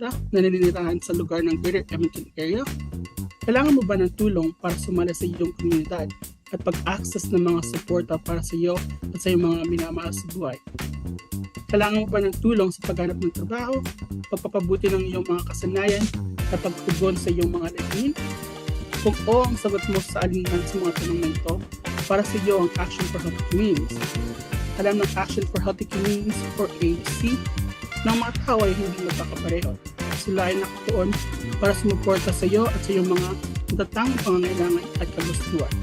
na naninirahan sa lugar ng Greater Edmonton area? Kailangan mo ba ng tulong para sumali sa iyong komunidad at pag-access ng mga suporta para sa iyo at sa iyong mga minamahal sa buhay? Kailangan mo ba ng tulong sa paghanap ng trabaho, pagpapabuti ng iyong mga kasanayan at pagtugon sa iyong mga layunin? Kung oo ang sagot mo sa alinman sa mga tanong na ito, para sa iyo ang Action for Healthy Communities. Alam ng Action for Healthy Communities or AHC ang mga tao ay hindi magkakapareho. Sila ay nakatuon para sumuporta sa iyo at sa iyong mga natatanging pangangailangan at kagustuhan.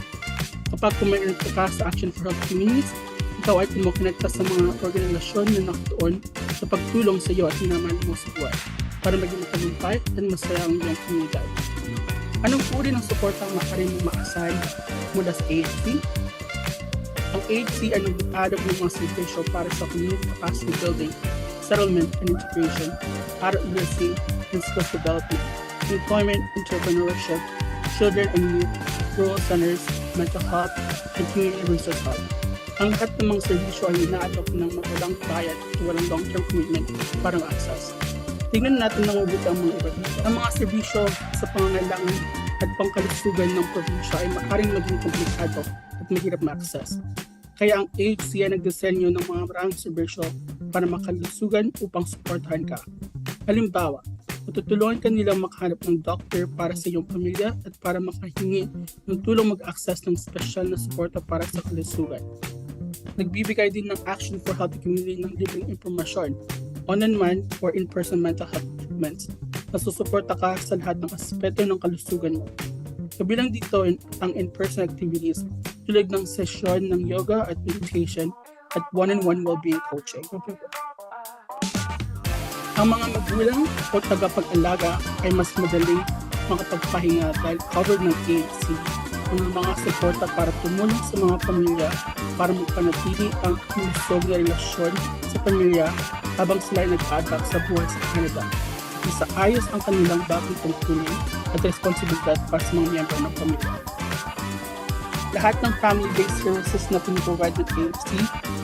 Kapag kumainit ka sa Action for Healthy Communities, ikaw ay kumukonekta sa mga organisasyon na nakatuon sa pagtulong sa iyo at minamahal mo sa buhay para maging matagumpay at masaya ang iyong komunidad. Anong uri ng suporta ang maaari mo maasahan mula sa AHC? Ang AHC ay nag-aalok ng mga servisyo para sa community capacity building, settlement and integration, literacy and skills development, employment, entrepreneurship, children and youth, rural centers, mental health, and community resource hub. Ang lahat ng mga serbisyo ay inaalok ng walang bayad at walang long-term commitment parang access. Tingnan natin ng mabuti ang mga iba. Ang mga serbisyo sa pangangailangan at pangkalusugan ng probinsya ay maaaring maging komplikado at mahirap ma-access. Kaya ang AHC ay nagdisenyo ng mga maraming serbisyo para makalusugan upang suportahan ka. Halimbawa, matutulungan ka nilang makahanap ng doctor para sa iyong pamilya at para makahingi ng tulong mag-access ng special na suporta para sa kalusugan. Nagbibigay din ng Action for Healthy Community ng libreng impormasyon online man or in-person mental health treatments na susuporta ka sa lahat ng aspeto ng kalusugan mo. Kabilang dito ang in-person activities tulad ng sesyon ng yoga at meditation at one-on-one well-being coaching. Ang mga magulang o tagapag-alaga ay mas madaling makapagpahinga dahil covered ng AHC ang mga suporta para tumulong sa mga pamilya para magpanatili ang lusog na relasyon sa pamilya habang sila ay nag-adapt sa buhay sa Canada. Isa ayos ang kanilang bagong tungkulin at responsibilidad para sa mga miyembro ng pamilya. Lahat ng family-based services na piniprovide ng AFC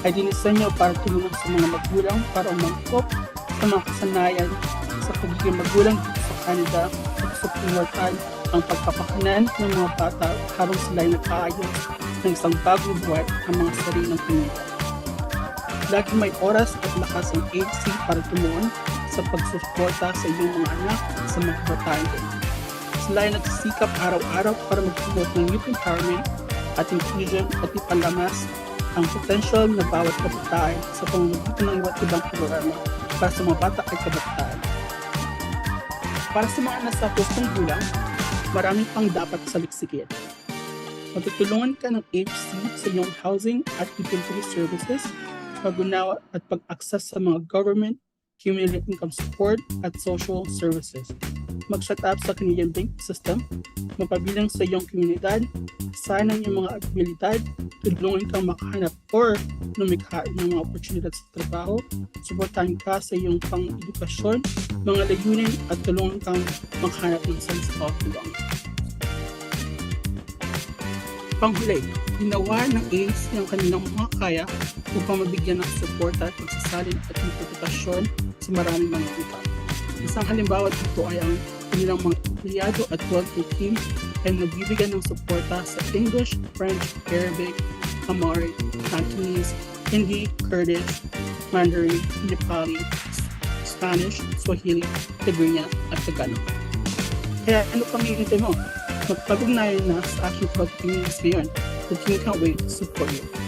ay dinisenyo para tulungan sa mga magulang para umangkop sa mga kasanayan sa pagiging magulang sa Canada at suportahan ang pagpapakanan ng mga bata habang sila ay nag-aayos ng isang bagong buhay ang mga sariling pamilya. Lagi may oras at lakas ang AFC para tumulong sa pagsuporta sa iyong mga anak at sa mga din. Sila ay nagsisikap araw-araw para mag-promote ng youth empowerment at inclusion at ipalamas ang potential na bawat kabataan sa pamamagitan ng iba't ibang programa para sa mga bata at kabataan. Para sa mga nasa pustong gulang, marami pang dapat saliksikin. Matutulungan ka ng HC sa iyong housing at utility services, pag-unawa at pag-access sa mga government, community income support at social services. Mag-set up sa Canadian bank system, mapabilang sa iyong komunidad, sana iyong mga abilidad, tulungan kang makahanap or lumikha ng mga oportunidad sa trabaho, suportahan ka sa iyong pang-edukasyon, mga layunin at tulungan kang makahanap ng sense of belonging. Panghuli, ginawa ng AIDS ang kanilang mga kaya upang mabigyan ng suporta at pagsasalin at interpretasyon sa maraming mga wika. Isang halimbawa dito ay ang kanilang mga empleyado at volunteer team ay nagbibigyan ng suporta sa English, French, Arabic, Amharic, Cantonese, Hindi, Kurdish, Mandarin, Nepali, Spanish, Swahili, Tigrinya, at Tagalog. Kaya ano pang hihintay mo? Magpag-ugnayan na sa aking pag-tingin ngayon. Team can't wait to support you.